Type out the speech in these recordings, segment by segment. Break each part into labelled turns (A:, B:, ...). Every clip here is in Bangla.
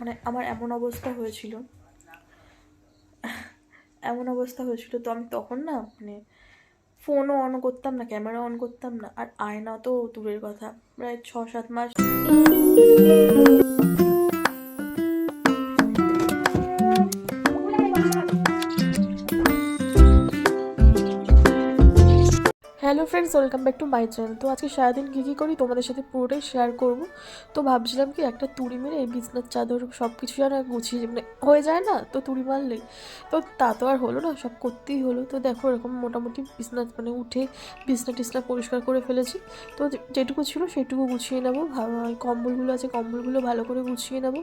A: মানে আমার এমন অবস্থা হয়েছিল। এমন অবস্থা হয়েছিল তো আমি তখন না মানে ফোনও অন করতাম না ক্যামেরা অন করতাম না, আর আয়না তো দূরের কথা, প্রায় ছ সাত মাস hello friends welcome back to my channel তো আজকে সারাদিন কী কী করি তোমাদের সাথে পুরোটাই শেয়ার করব। তো ভাবছিলাম কি একটা তুড়ি মেরে এই বিছনার চাদর সব কিছু যেন গুছিয়ে মানে হয়ে যায় না, তো তুড়ি মারলেই তো তা তো আর হলো না, সব করতেই হলো। তো দেখো এরকম মোটামুটি বিছনা মানে উঠে বিছনা টিছনা পরিষ্কার করে ফেলেছি। তো যেটুকু ছিল সেটুকু গুছিয়ে নেব। কম্বলগুলো আছে, কম্বলগুলো ভালো করে গুছিয়ে নেব।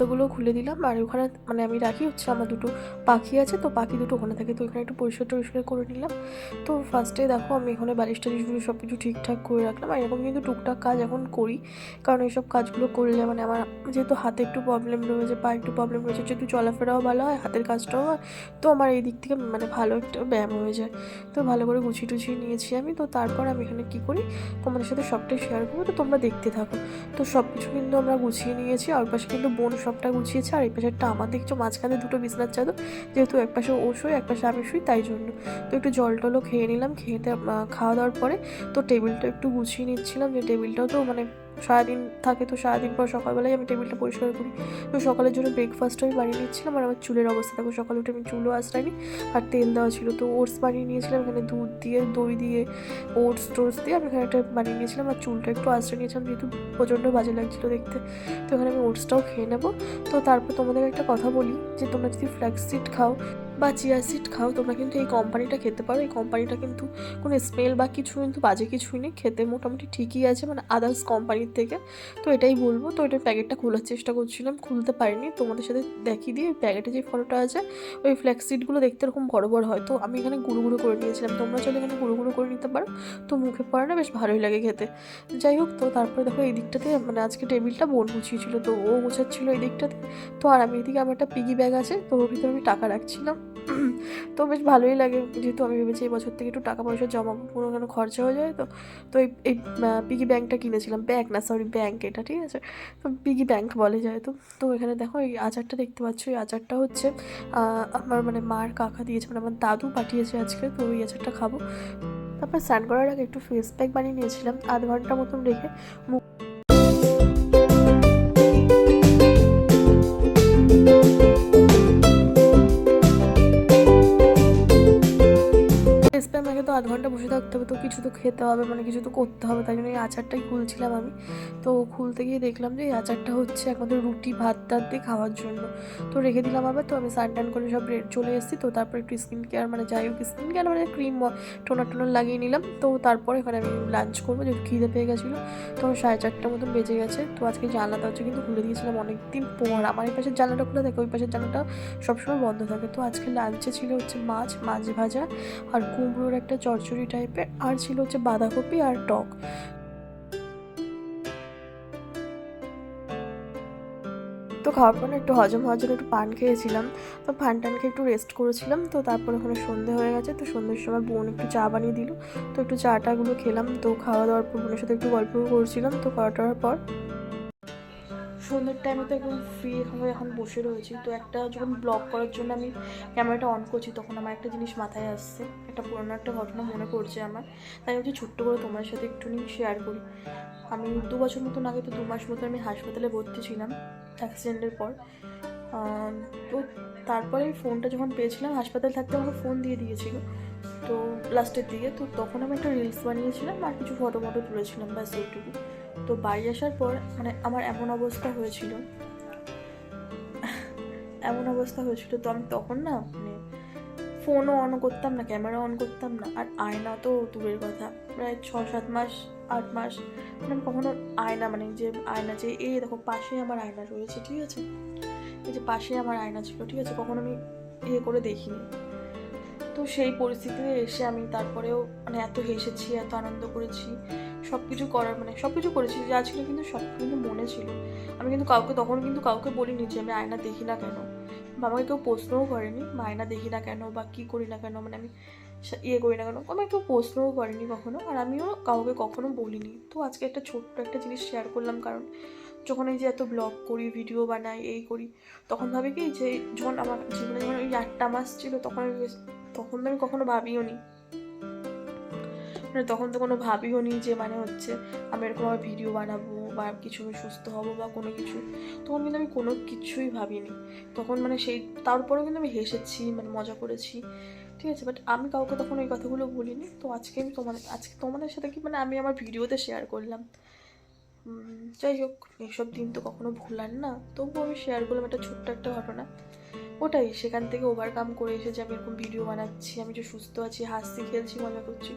A: পর্দাগুলো খুলে দিলাম আর ওখানে মানে আমি রাখি হচ্ছে আমার দুটো পাখি আছে, তো পাখি দুটো ওখানে থাকে, তো ওখানে একটু পরিষ্কার টরিষ্কার করে নিলাম। তো ফার্স্টে দেখো আমি এখানে বালিশ টালিশগুলো সব কিছু ঠিকঠাক করে রাখলাম। আর এরকম কিন্তু টুকটাক কাজ এখন করি, কারণ এইসব কাজগুলো করলে মানে আমার যেহেতু হাতে একটু প্রবলেম রয়েছে, পা একটু প্রবলেম রয়েছে, যেহেতু চলাফেরাও ভালো হয়, হাতের কাজটাও হয়, তো আমার এই দিক থেকে মানে ভালো একটা ব্যায়াম হয়ে যায়। তো ভালো করে গুছিয়ে টুছিয়ে নিয়েছি আমি। তো তারপর আমি এখানে কী করি, তোমাদের সাথে সবটাই শেয়ার করব, তো তোমরা দেখতে থাকো। তো সব কিছু কিন্তু আমরা গুছিয়ে নিয়েছি, আর পাশে কিন্তু বোন সবটা গুছিয়েছে আর এই পাশেরটা আমার দেখছ মাঝখানে দুটো বিছনার চাদর, যেহেতু এক পাশে ও শুই এক পাশে আমি শুই, তাই জন্য। তো একটু জল টলও খেয়ে নিলাম, খেয়ে খাওয়া দাওয়ার পরে তো টেবিলটা একটু গুছিয়ে নিচ্ছিলাম, যে টেবিলটাও তো মানে সারাদিন থাকে তো সারাদিন পর সকালবেলায় আমি টেবিলটা পরিষ্কার করি তো সকালের জন্য ব্রেকফাস্ট আমি বানিয়ে নিচ্ছিলাম আর আমার চুলের অবস্থা। দেখো, সকালে উঠে আমি চুলও আশ্রাইনি আর তেল দেওয়া ছিল। তো ওটস বানিয়ে নিয়েছিলাম, এখানে দুধ দিয়ে, দই দিয়ে, ওটস টোটস দিয়ে আমি এখানে একটা বানিয়ে নিয়েছিলাম আর চুলটা একটু আশ্রয় নিয়েছিলাম যেহেতু প্রচণ্ড বাজে লাগছিল দেখতে। তো এখানে আমি ওটসটাও খেয়ে নেব। তো তারপর তোমাদের একটা কথা বলি যে তোমরা যদি ফ্ল্যাক্স সিড খাও বা চিয়া সিড খাও, তোমরা কিন্তু এই কোম্পানিটা খেতে পারো। এই কোম্পানিটা কিন্তু কোনো স্মেল বা কিছু কিন্তু বাজে কিছুই নেই। খেতে মোটামুটি ঠিকই আছে মানে আদার্স কোম্পানির থেকে। তো এটাই বলব। তো এটার প্যাকেটটা খোলার চেষ্টা করছিলাম, খুলতে পারিনি। তোমাদের সাথে দেখিয়ে দিয়ে প্যাকেটে যে ফটোটা আছে, ওই ফ্ল্যাক্স সিডগুলো দেখতে এরকম বড় বড় হয়। তো আমি এখানে গুঁড়ো গুঁড়ো করে নিয়েছিলাম। তোমরা চাইলে এখানে গুঁড়ো গুঁড়ো করে নিতে পারো। তো মুখে পড়ে না বেশ ভালোই লাগে খেতে। যাই হোক, তো তারপরে দেখো এই দিকটাতে মানে আজকে টেবিলটা বোন গুছিয়েছিল, তো ও গোছাচ্ছিল এই দিকটাতে। তো আর আমি এদিকে আমার একটা পিগি ব্যাগ আছে, তো ওর ভিতরে আমি টাকা রাখছিলাম। তো বেশ ভালোই লাগে যেহেতু আমি ভেবেছি এই বছর থেকে একটু টাকা পয়সা জমাবো। কোনো কোনো খরচা হয়ে যায় তো। তো এই এই পিগি ব্যাংকটা কিনেছিলাম। ব্যাগ না সরি ব্যাংক এটা, ঠিক আছে? তো পিগি ব্যাংক বলে যায় তো। তো এখানে দেখো এই আচারটা দেখতে পাচ্ছ। এই আচারটা হচ্ছে আমার মানে মার কাকা দিয়েছে মানে আমার দাদু পাঠিয়েছে আজকে। তো ওই আচারটা খাব। তারপর স্নান করার আগে একটু ফেস প্যাক বানিয়ে নিয়েছিলাম। আধ ঘণ্টা মতন রেখে মুখ ফেস তো আধ ঘণ্টা বসে থাকতে হবে, তো কিছু তো খেতে হবে মানে কিছু তো করতে হবে, তাই জন্য এই আচারটাই খুলছিলাম আমি। তো খুলতে গিয়ে দেখলাম যে এই আচারটা হচ্ছে একমাত্র রুটি, ভাত টাত দিয়ে খাওয়ার জন্য। তো রেখে দিলাম আবার, তো আমি স্নান টান করে সব চলে এসেছি, তো তারপর একটু স্কিন কেয়ার মানে যাই হোক স্কিন কেয়ার মানে ক্রিম টোনার টোনার লাগিয়ে নিলাম। তো তারপর এখানে আমি লাঞ্চ করব, যেহেতু খিদে পেয়ে গেছিল, তো সাড়ে চারটার মতন বেজে গেছে। তো আজকে জানলা দরজা কিন্তু খুলে দিয়েছিলাম অনেকদিন পর। আমার এই পাশের জানলাটা খুলে থাকে ওই পাশের জানলাটা সবসময় বন্ধ থাকে। তো আজকে লাঞ্চে ছিল হচ্ছে মাছ মাছ ভাজা আর কুমড়োর একটা চচ্চড়ি টাইপের, আর ছিল হচ্ছে বাঁধাকপি আর টক। তো খাওয়ার পর একটু হজম হওয়ার জন্য একটু পান খেয়েছিলাম। তো পান টান খেয়ে একটু রেস্ট করেছিলাম, তো তারপর ওখানে সন্ধে হয়ে গেছে, তো সন্ধ্যের সময় বোন একটু চা বানিয়ে দিল। তো একটু চাটাগুলো খেলাম, তো খাওয়া দাওয়ার পর বোনের সাথে একটু গল্প করছিলাম, তো দাওয়ার পর সন্ধ্যের টাইমে তো একদম ফ্রি হয়ে এখন বসে রয়েছি। তো একটা যখন ব্লগ করার জন্য আমি ক্যামেরাটা অন করছি, তখন আমার একটা জিনিস মাথায় আসছে। একটা পুরোনো একটা ঘটনা মনে পড়ছে আমার। তাই হচ্ছে ছোট্ট করে তোমার সাথে একটুখানি শেয়ার করি। আমি দু বছর মতন আগে তো দু মাস মতো আমি হাসপাতালে ভর্তি ছিলাম অ্যাক্সিডেন্টের পর। তো তারপরে ফোনটা যখন পেয়েছিলাম, হাসপাতালে থাকতে আমাকে ফোন দিয়ে দিয়েছিল। তো লাস্টের দিকে, তো তখন আমি একটা রিলস বানিয়েছিলাম আর কিছু ফটো মটো তুলেছিলাম, ব্যাস ওইটুকু তো বাড়ি আসার পর মানে আমার এমন অবস্থা হয়েছিল। এমন অবস্থা হয়েছিল তো আমি তখন না মানে ফোনও অন করতাম না ক্যামেরা অন করতাম না। আর আয়না তো দূরের কথা, প্রায় ছ সাত মাস, আট মাস। মানে কখনো আয়না মানে যে আয়না যে, এই দেখো পাশে আমার আয়না রয়েছে, ঠিক আছে? এই যে পাশে আমার আয়না ছিল, ঠিক আছে? কখনো আমি ইয়ে করে দেখিনি। তো সেই পরিস্থিতিতে এসে আমি তারপরেও মানে এত হেসেছি, এত আনন্দ করেছি। সব কিছু করার মানে সব কিছু করেছি যা ছিল কিন্তু সব কিন্তু মনে ছিল। আমি কিন্তু কাউকে, তখন কিন্তু কাউকে বলিনি যে আমি আয়না দেখি না কেন। বা আমাকে কেউ প্রশ্নও করেনি বা আয়না দেখি না কেন বা কী করি না কেন? মানে আমি ইয়ে করি না কেন? আমাকে কেউ প্রশ্নও করেনি কখনো, আর আমিও কাউকে কখনো বলিনি। তো আজকে একটা ছোট্ট একটা জিনিস শেয়ার করলাম, কারণ যখন এই যে এত ব্লগ করি ভিডিও বানাই, এই করি, তখন ভাবি কি যে, যখন আমার জীবনে যখন ওই আটটা মাস ছিল, তখন আমি তখন তো আমি কখনো ভাবিও নি। মানে তখন তো কোনো ভাবিও নি যে মানে হচ্ছে আমি এরকম আমার ভিডিও বানাবো বা কিছু সুস্থ হব বা কোনো কিছু। তখন কিন্তু আমি কোনো কিছুই ভাবিনি। তখন মানে সেই তারপরেও কিন্তু আমি হেসেছি মানে মজা করেছি। ঠিক আছে বাট আমি কাউকে তখন এই কথাগুলো বলিনি। তো আজকে আমি তোমাদের, আজকে তোমাদের সাথে কি মানে আমি আমার ভিডিওতে শেয়ার করলাম। যাই হোক এইসব দিন তো কখনো ভুলার না। তবুও আমি শেয়ার করলাম একটা ছোট্ট একটা ঘটনা। ওটাই, সেখান থেকে ওভারকাম করে এসে যে আমি এরকম ভিডিও বানাচ্ছি, আমি যে সুস্থ আছি হাসছি খেলছি, মজা করছি,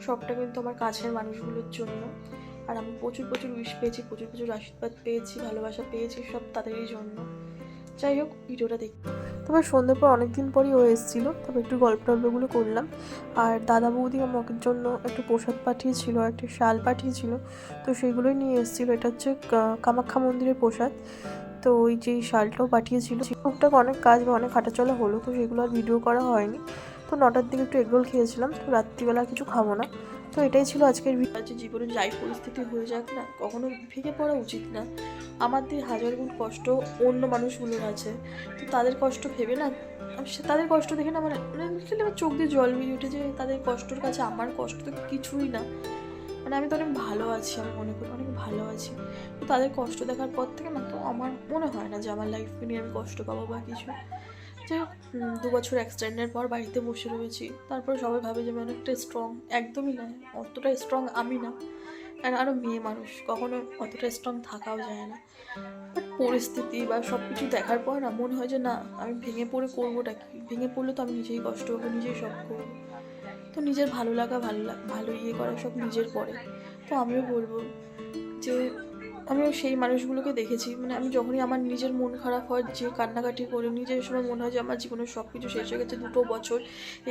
A: সবটা কিন্তু আমার কাছের মানুষগুলোর জন্য। আর আমি প্রচুর প্রচুর উইশ পেয়েছি, প্রচুর প্রচুর আশীর্বাদ পেয়েছি, ভালোবাসা পেয়েছি সব তাদেরই জন্য। যাই হোক ভিডিওটা দেখ। তারপর সন্ধ্যের পর অনেকদিন পরই ও এসেছিল, তারপর একটু গল্প টল্পগুলো করলাম। আর দাদা বৌদি আমাকে জন্য একটু প্রসাদ পাঠিয়েছিল, একটি শাল পাঠিয়েছিল, তো সেগুলোই নিয়ে এসেছিল। এটা হচ্ছে কামাখ্যা মন্দিরের প্রসাদ। তো ওই যে শালটাও পাঠিয়েছিল টুকটাক অনেক কাজ বা অনেক হাঁটাচলা হলো, তো সেগুলো আর ভিডিও করা হয়নি। তো নটার দিকে একটু এগরোল খেয়েছিলাম, তো রাত্রিবেলা কিছু খাব না। তো এটাই ছিল আজকের ভিডিও। জীবনে যাই পরিস্থিতি হয়ে যাক না, কখনো ভেঙে পড়া উচিত না। আমার দিয়ে হাজার গুণ কষ্ট অন্য মানুষগুলোর আছে। তো তাদের কষ্ট ভেবে না তাদের কষ্ট দেখে না আমার মানে আমার চোখ দিয়ে জল বেরিয়ে উঠে যে তাদের কষ্টর কাছে আমার কষ্ট তো কিছুই না। মানে আমি তো অনেক ভালো আছি, আমি মনে করি অনেক ভালো আছি। তো তাদের কষ্ট দেখার পর থেকে না তো আমার মনে হয় না যে আমার লাইফকে নিয়ে আমি কষ্ট পাবো বা কিছু। যাই দু বছর অ্যাক্সিডেন্টের পর বাড়িতে বসে রয়েছি। তারপরে সবাই ভাবে যে অনেকটা স্ট্রং একদমই না অতটা স্ট্রং আমি না। আর আরও মেয়ে মানুষ, কখনো অতটা স্ট্রং থাকাও যায় না। বাট পরিস্থিতি বা সব কিছু দেখার পর না মনে হয় যে না, আমি ভেঙে পড়ে করবোটা কি? ভেঙে পড়লে তো আমি নিজেই কষ্ট করব নিজেই সব করব। তো নিজের ভালো লাগা, ভালো ভালো ইয়ে করা সব নিজের পরে। তো আমিও বলব যে আমিও সেই মানুষগুলোকে দেখেছি। মানে আমি যখনই আমার নিজের মন খারাপ হয়, যে কান্নাকাটি করে, নিজের সময় মনে হয় যে আমার জীবনের সব কিছু শেষ হয়ে গেছে, দুটো বছর,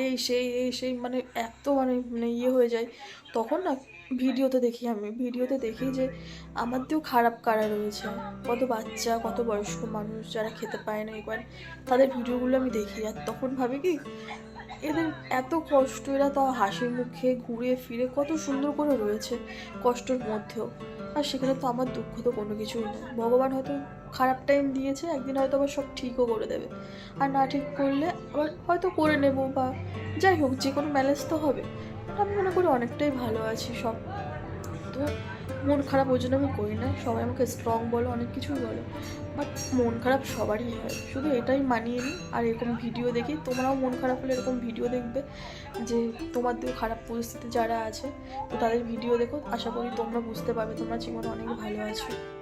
A: এই সেই এই সেই মানে এত মানে মানে ইয়ে হয়ে যায়। তখন না ভিডিওতে দেখি আমি, ভিডিওতে দেখি যে আমার দিয়েও খারাপ কারা রয়েছে। কত বাচ্চা, কত বয়স্ক মানুষ যারা খেতে পায় না এবার তাদের ভিডিওগুলো আমি দেখি। আর তখন ভাবি কি, এদের এত কষ্ট, এরা তাও হাসির মুখে ঘুরে ফিরে কত সুন্দর করে রয়েছে কষ্টের মধ্যেও। আর সেখানে তো আমার দুঃখ তো কোনো কিছুই না। ভগবান হয়তো খারাপ টাইম দিয়েছে, একদিন হয়তো আবার সব ঠিকও করে দেবে। আর না ঠিক করলে আবার হয়তো করে নেব বা যাই হোক যে কোনো ম্যালেজ তো হবে। আমি মনে করি অনেকটাই ভালো আছি সব। তো মন খারাপ ওই জন্য আমি করি না। সবাই আমাকে স্ট্রং বলো, অনেক কিছুই বলো। বাট মন খারাপ সবারই হয়। শুধু এটাই মানিয়ে নিই। আর এরকম ভিডিও দেখি, তোমরাও মন খারাপ হলে এরকম ভিডিও দেখবে যে তোমার দিয়েও খারাপ পরিস্থিতি যারা আছে, তো তাদের ভিডিও দেখো। আশা করি তোমরা বুঝতে পারবে, তোমরা জীবনে অনেক ভালো আছো।